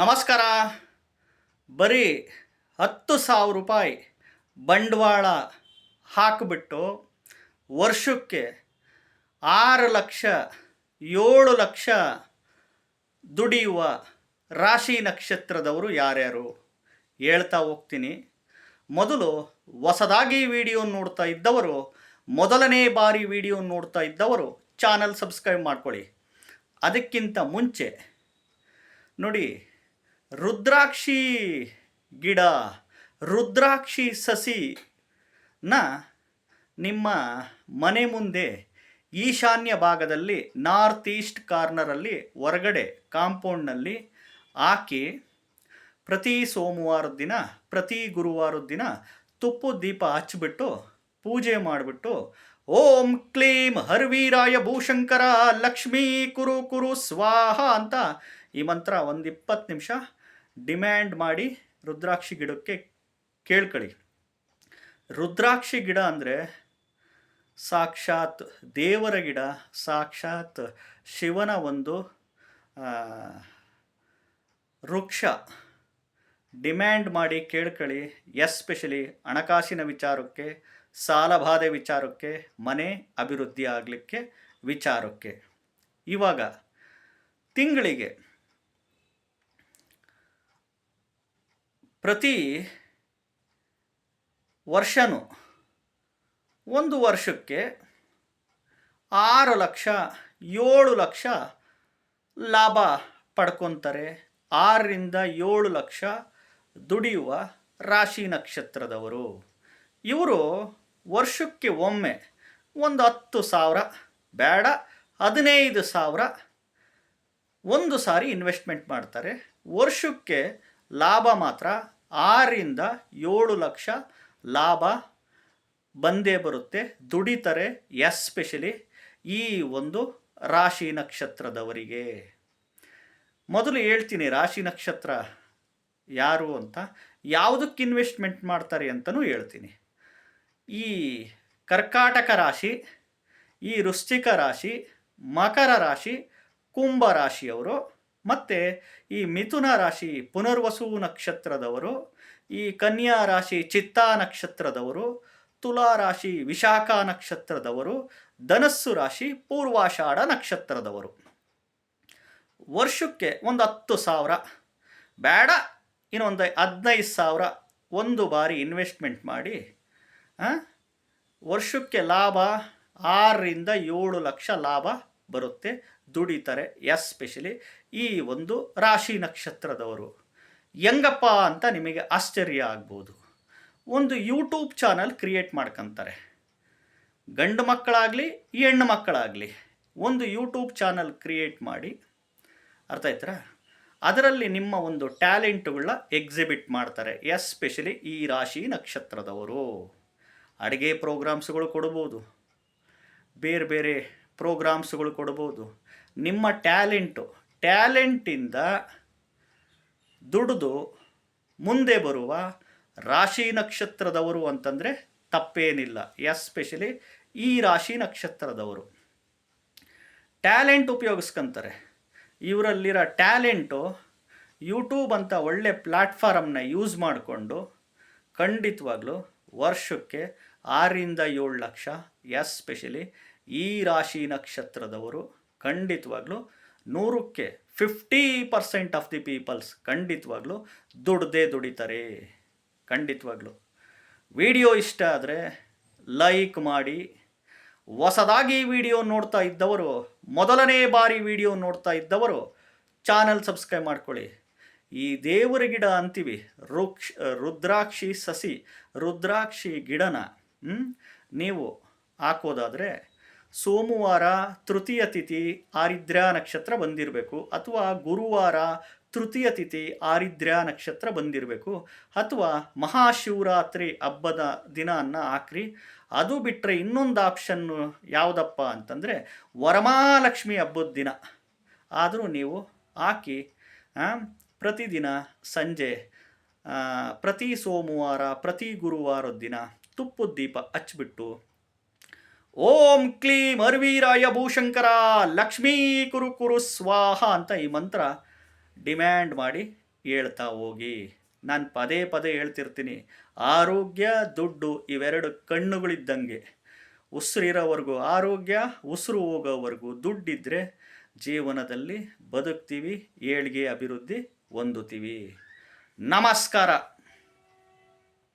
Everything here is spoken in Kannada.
ನಮಸ್ಕಾರ. ಬರೀ ಹತ್ತು ಸಾವಿರ ರೂಪಾಯಿ ಬಂಡವಾಳ ಹಾಕಿಬಿಟ್ಟು ವರ್ಷಕ್ಕೆ ಆರು ಲಕ್ಷ, ಏಳು ಲಕ್ಷ ದುಡಿಯುವ ರಾಶಿ ನಕ್ಷತ್ರದವರು ಯಾರ್ಯಾರು ಹೇಳ್ತಾ ಹೋಗ್ತೀನಿ. ಮೊದಲು ಹೊಸದಾಗಿ ವಿಡಿಯೋ ನೋಡ್ತಾ ಇದ್ದವರು, ಮೊದಲನೇ ಬಾರಿ ವಿಡಿಯೋ ನೋಡ್ತಾ ಇದ್ದವರು ಚಾನಲ್ ಸಬ್ಸ್ಕ್ರೈಬ್ ಮಾಡ್ಕೊಳ್ಳಿ. ಅದಕ್ಕಿಂತ ಮುಂಚೆ ನೋಡಿ ರುದ್ರಾಕ್ಷಿ ಗಿಡ, ರುದ್ರಾಕ್ಷಿ ಸಸಿನ ನಿಮ್ಮ ಮನೆ ಮುಂದೆ ಈಶಾನ್ಯ ಭಾಗದಲ್ಲಿ ನಾರ್ತ್ ಈಸ್ಟ್ ಕಾರ್ನರಲ್ಲಿ ಹೊರಗಡೆ ಕಾಂಪೌಂಡ್ನಲ್ಲಿ ಹಾಕಿ ಪ್ರತಿ ಸೋಮವಾರದ ದಿನ, ಪ್ರತಿ ಗುರುವಾರದ ದಿನ ತುಪ್ಪು ದೀಪ ಹಚ್ಚಿಬಿಟ್ಟು ಪೂಜೆ ಮಾಡಿಬಿಟ್ಟು ಓಂ ಕ್ಲೀಂ ಹರ್ವೀರಾಯ ಭೂಶಂಕರ ಲಕ್ಷ್ಮೀ ಕುರು ಕುರು ಸ್ವಾಹ ಅಂತ ಈ ಮಂತ್ರ ಒಂದು ಇಪ್ಪತ್ತು ನಿಮಿಷ ಡಿಮ್ಯಾಂಡ್ ಮಾಡಿ ರುದ್ರಾಕ್ಷಿ ಗಿಡಕ್ಕೆ ಕೇಳ್ಕೊಳ್ಳಿ ರುದ್ರಾಕ್ಷಿ ಗಿಡ ಅಂದರೆ ಸಾಕ್ಷಾತ್ ದೇವರ ಗಿಡ, ಸಾಕ್ಷಾತ್ ಶಿವನ ಒಂದು ವೃಕ್ಷ. ಡಿಮ್ಯಾಂಡ್ ಮಾಡಿ ಕೇಳ್ಕೊಳ್ಳಿ ಎಸ್ಪೆಷಲಿ ಹಣಕಾಸಿನ ವಿಚಾರಕ್ಕೆ ಸಾಲಬಾಧೆ ವಿಚಾರಕ್ಕೆ, ಮನೆ ಅಭಿವೃದ್ಧಿ ಆಗಲಿಕ್ಕೆ ವಿಚಾರಕ್ಕೆ. ಇವಾಗ, ತಿಂಗಳಿಗೆ ಪ್ರತಿ ವರ್ಷನೂ ಒಂದು ವರ್ಷಕ್ಕೆ ಆರು ಲಕ್ಷ, ಏಳು ಲಕ್ಷ ಲಾಭ ಪಡ್ಕೊತಾರೆ. ಆರರಿಂದ ಏಳು ಲಕ್ಷ ದುಡಿಯುವ ರಾಶಿ ನಕ್ಷತ್ರದವರು. ಇವರು ವರ್ಷಕ್ಕೆ ಒಮ್ಮೆ ಒಂದು ಹತ್ತು ಸಾವಿರ, ಬೇಡ, ಹದಿನೈದು ಸಾವಿರ ಒಂದು ಸಾರಿ ಇನ್ವೆಸ್ಟ್ಮೆಂಟ್ ಮಾಡ್ತಾರೆ. ವರ್ಷಕ್ಕೆ ಲಾಭ ಮಾತ್ರ. ಆರರಿಂದ ಏಳು ಲಕ್ಷ ಲಾಭ ಬಂದೇ ಬರುತ್ತೆ. ದುಡಿತಾರೆ ಎಸ್ಪೆಷಲಿ ಈ ಒಂದು ರಾಶಿ ನಕ್ಷತ್ರದವರಿಗೆ. ಮೊದಲು ಹೇಳ್ತೀನಿ, ರಾಶಿ ನಕ್ಷತ್ರ ಯಾರು ಅಂತ. ಯಾವುದಕ್ಕೆ ಇನ್ವೆಸ್ಟ್ಮೆಂಟ್ ಮಾಡ್ತಾರೆ ಅಂತಲೂ ಹೇಳ್ತೀನಿ. ಈ ಕರ್ಕಾಟಕ ರಾಶಿ, ಈ ವೃಶ್ಚಿಕ ರಾಶಿ, ಮಕರ ರಾಶಿ, ಕುಂಭ ರಾಶಿಯವರು ಮತ್ತು ಈ ಮಿಥುನ ರಾಶಿ ಪುನರ್ವಸು ನಕ್ಷತ್ರದವರು, ಈ ಕನ್ಯಾ ರಾಶಿ ಚಿತ್ತಾ ನಕ್ಷತ್ರದವರು, ತುಲಾ ರಾಶಿ ವಿಶಾಖ ನಕ್ಷತ್ರದವರು, ಧನಸ್ಸು ರಾಶಿ ಪೂರ್ವಾಷಾಢ ನಕ್ಷತ್ರದವರು. ವರ್ಷಕ್ಕೆ ಒಂದು ಹತ್ತು ಸಾವಿರ, ಬೇಡ, ಇನ್ನೊಂದು ಹದಿನೈದು ಸಾವಿರ ಒಂದು ಬಾರಿ ಇನ್ವೆಸ್ಟ್ಮೆಂಟ್ ಮಾಡಿ ವರ್ಷಕ್ಕೆ ಲಾಭ ಆರರಿಂದ ಏಳು ಲಕ್ಷ ಲಾಭ ಬರುತ್ತೆ ದುಡಿತಾರೆ ಎಸ್ಪೆಷಲಿ ಈ ಒಂದು ರಾಶಿ ನಕ್ಷತ್ರದವರು. ಹೆಂಗಪ್ಪ ಅಂತ ನಿಮಗೆ ಆಶ್ಚರ್ಯ ಆಗ್ಬೋದು. ಒಂದು ಯೂಟ್ಯೂಬ್ ಚಾನಲ್ ಕ್ರಿಯೇಟ್ ಮಾಡ್ಕೊತಾರೆ. ಗಂಡು ಮಕ್ಕಳಾಗಲಿ, ಹೆಣ್ಣು ಮಕ್ಕಳಾಗಲಿ ಒಂದು ಯೂಟ್ಯೂಬ್ ಚಾನಲ್ ಕ್ರಿಯೇಟ್ ಮಾಡಿ, ಅರ್ಥ ಆಯ್ತಾ ಅದರಲ್ಲಿ ನಿಮ್ಮ ಒಂದು ಟ್ಯಾಲೆಂಟ್ಗಳನ್ನ ಎಕ್ಸಿಬಿಟ್ ಮಾಡ್ತಾರೆ ಎಸ್ಪೆಷಲಿ ಈ ರಾಶಿ ನಕ್ಷತ್ರದವರು. ಅಡುಗೆ ಪ್ರೋಗ್ರಾಮ್ಸ್ಗಳು ಕೊಡ್ಬೋದು. ಬೇರೆ ಬೇರೆ ಪ್ರೋಗ್ರಾಮ್ಸ್ಗಳು ಕೊಡ್ಬೋದು. ನಿಮ್ಮ ಟ್ಯಾಲೆಂಟು ಟ್ಯಾಲೆಂಟಿಂದ ದುಡಿದು ಮುಂದೆ ಬರುವ ರಾಶಿ ನಕ್ಷತ್ರದವರು ಅಂತಂದರೆ ತಪ್ಪೇನಿಲ್ಲ, ಎಸ್ಪೆಷಲಿ ಈ ರಾಶಿ ನಕ್ಷತ್ರದವರು. ಟ್ಯಾಲೆಂಟ್ ಉಪಯೋಗಿಸ್ಕೊಂತಾರೆ. ಇವರಲ್ಲಿರೋ ಟ್ಯಾಲೆಂಟು ಯೂಟ್ಯೂಬ್ ಅಂತ ಒಳ್ಳೆ ಪ್ಲ್ಯಾಟ್ಫಾರಮ್ನ ಯೂಸ್ ಮಾಡಿಕೊಂಡು ಖಂಡಿತವಾಗ್ಲೂ ವರ್ಷಕ್ಕೆ ಆರರಿಂದ ಏಳು ಲಕ್ಷ, ಎಸ್ಪೆಷಲಿ ಈ ರಾಶಿ ನಕ್ಷತ್ರದವರು ಖಂಡಿತವಾಗ್ಲೂ ನೂರಕ್ಕೆ fifty percent of the peoples ಖಂಡಿತವಾಗ್ಲೂ ದುಡ್ದೇ ದುಡಿತಾರೆ. ಖಂಡಿತವಾಗ್ಲೂ. ವಿಡಿಯೋ ಇಷ್ಟ ಆದರೆ ಲೈಕ್ ಮಾಡಿ. ಹೊಸದಾಗಿ ವಿಡಿಯೋ ನೋಡ್ತಾ ಇದ್ದವರು, ಮೊದಲನೇ ಬಾರಿ ವಿಡಿಯೋ ನೋಡ್ತಾ ಇದ್ದವರು ಚಾನಲ್ ಸಬ್ಸ್ಕ್ರೈಬ್ ಮಾಡ್ಕೊಳ್ಳಿ. ಈ ದೇವರ ಗಿಡ ಅಂತೀವಿ, ರುಕ್ಷ, ರುದ್ರಾಕ್ಷಿ ಸಸಿ, ರುದ್ರಾಕ್ಷಿ ಗಿಡನ ನೀವು ಹಾಕೋದಾದರೆ ಸೋಮವಾರ ತೃತೀಯ ತಿಥಿ ಆರಿದ್ರ ನಕ್ಷತ್ರ ಬಂದಿರಬೇಕು ಅಥವಾ ಗುರುವಾರ ತೃತೀಯ ತಿಥಿ ಆರಿದ್ರ್ಯ ನಕ್ಷತ್ರ ಬಂದಿರಬೇಕು ಅಥವಾ ಮಹಾಶಿವರಾತ್ರಿ ಹಬ್ಬದ ದಿನ ಹಾಕ್ರಿ. ಅದು ಬಿಟ್ಟರೆ ಇನ್ನೊಂದು ಆಪ್ಷನ್ನು ಯಾವುದಪ್ಪ ಅಂತಂದರೆ ವರಮಹಾಲಕ್ಷ್ಮಿ ಹಬ್ಬದ ದಿನ. ಆದರೂ ನೀವು ಹಾಕಿ ಪ್ರತಿದಿನ ಸಂಜೆ ಪ್ರತಿ ಸೋಮವಾರ, ಪ್ರತಿ ಗುರುವಾರದ ದಿನ ತುಪ್ಪದ ದೀಪ ಹಚ್ಬಿಟ್ಟು ಓಂ ಕ್ಲೀಂ ಅರ್ವೀರಾಯ ಭೂಶಂಕರ, ಲಕ್ಷ್ಮೀ ಕುರು ಕುರು ಸ್ವಾಹ ಅಂತ ಈ ಮಂತ್ರ ಡಿಮ್ಯಾಂಡ್ ಮಾಡಿ ಹೇಳ್ತಾ ಹೋಗಿ. ನಾನು ಪದೇ ಪದೇ ಹೇಳ್ತಿರ್ತೀನಿ. ಆರೋಗ್ಯ, ದುಡ್ಡು ಇವೆರಡು ಕಣ್ಣುಗಳಿದ್ದಂಗೆ. ಉಸಿರಿರೋವರೆಗೂ ಆರೋಗ್ಯ, ಉಸಿರು ಹೋಗೋವರೆಗೂ ದುಡ್ಡಿದ್ದರೆ ಜೀವನದಲ್ಲಿ ಬದುಕ್ತೀವಿ, ಏಳ್ಗೆ ಅಭಿವೃದ್ಧಿ ಹೊಂದುತ್ತೀವಿ. ನಮಸ್ಕಾರ.